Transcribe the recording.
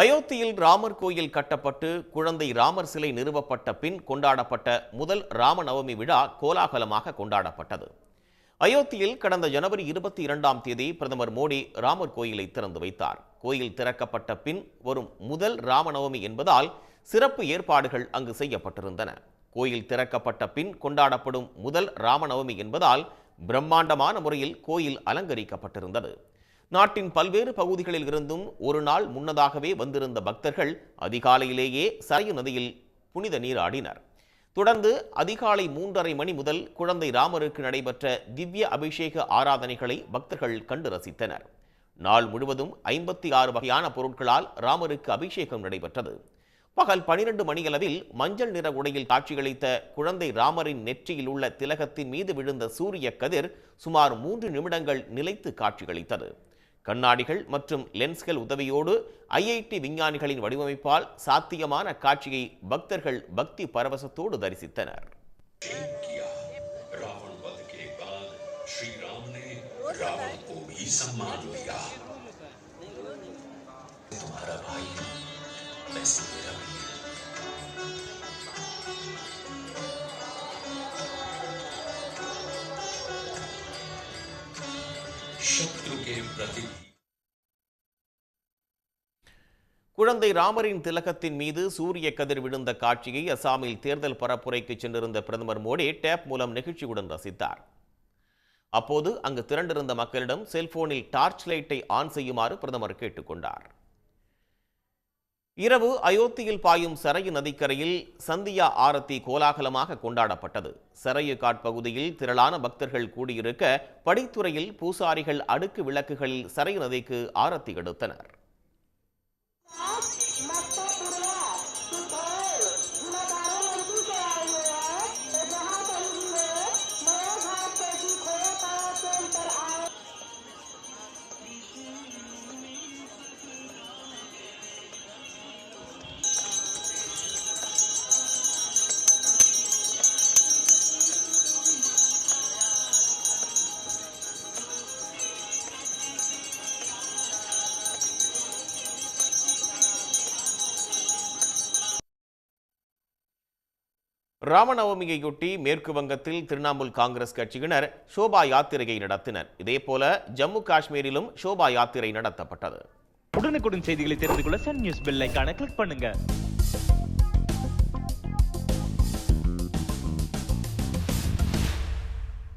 அயோத்தியில் ராமர் கோயில் கட்டப்பட்டு குழந்தை ராமர் சிலை நிறுவப்பட்ட பின் கொண்டாடப்பட்ட முதல் ராமநவமி விழா கோலாகலமாக கொண்டாடப்பட்டது. அயோத்தியில் கடந்த ஜனவரி இருபத்தி இரண்டாம் தேதி பிரதமர் மோடி ராமர் கோயிலை திறந்து வைத்தார். கோயில் திறக்கப்பட்ட பின் வரும் முதல் ராமநவமி என்பதால் சிறப்பு ஏற்பாடுகள் அங்கு செய்யப்பட்டிருந்தன. கோயில் திறக்கப்பட்ட பின் கொண்டாடப்படும் முதல் ராமநவமி என்பதால் பிரம்மாண்டமான முறையில் கோயில் அலங்கரிக்கப்பட்டிருந்தது. நாட்டின் பல்வேறு பகுதிகளில் இருந்தும் ஒரு நாள் முன்னதாகவே வந்திருந்த பக்தர்கள் அதிகாலையிலேயே சரையு நதியில் புனித நீராடினர் தொடர்ந்து அதிகாலை மூன்றரை மணி முதல் குழந்தை ராமருக்கு நடைபெற்ற திவ்ய அபிஷேக ஆராதனைகளை பக்தர்கள் கண்டு ரசித்தனர். நாள் முழுவதும் ஐம்பத்தி ஆறு வகையான பொருட்களால் ராமருக்கு அபிஷேகம் நடைபெற்றது. பகல் பனிரெண்டு மணியளவில் மஞ்சள் நிற உடையில் காட்சியளித்த குழந்தை ராமரின் நெற்றியில் உள்ள திலகத்தின் மீது விழுந்த சூரிய கதிர் சுமார் மூன்று நிமிடங்கள் நிலைத்து காட்சியளித்தது கண்ணாடிகள் மற்றும் லென்ஸ்கள் உதவியோடு ஐஐடி விஞ்ஞானிகளின் வடிவமைப்பால் சாத்தியமான காட்சியை பக்தர்கள் பக்தி பரவசத்தோடு தரிசித்தனர் किया रावण वध शत्रु के प्रति भी குழந்தை ராமரின் திலகத்தின் மீது சூரிய கதிர் விழுந்த காட்சியை அசாமில் தேர்தல் பரப்புரைக்கு சென்றிருந்த பிரதமர் மோடி டேப் மூலம் நிகழ்ச்சியுடன் ரசித்தார் அப்போது அங்கு திரண்டிருந்த மக்களிடம் செல்போனில் டார்ச் லைட்டை ஆன் செய்யுமாறு பிரதமர் கேட்டுக்கொண்டார் இரவு அயோத்தியில் பாயும் சரையு நதிக்கரையில் சந்தியா ஆரத்தி கோலாகலமாக கொண்டாடப்பட்டது. சரையு காட் பகுதியில் திரளான பக்தர்கள் கூடியிருக்க படித்துறையில் பூசாரிகள் அடுக்கு விளக்குகளில் சரையு நதிக்கு ஆரத்தி எடுத்தனர். ராமநவமியையொட்டி மேற்கு வங்கத்தில் திரிணாமுல் காங்கிரஸ் கட்சியினர் ஷோபா யாத்திரையை நடத்தினர். இதேபோல ஜம்மு காஷ்மீரிலும் ஷோபா யாத்திரை நடத்தப்பட்டது. உடனுக்குடன் செய்திகளை தெரிந்து கொள்ள சன் நியூஸ் பெல் கிளிக் பண்ணுங்க.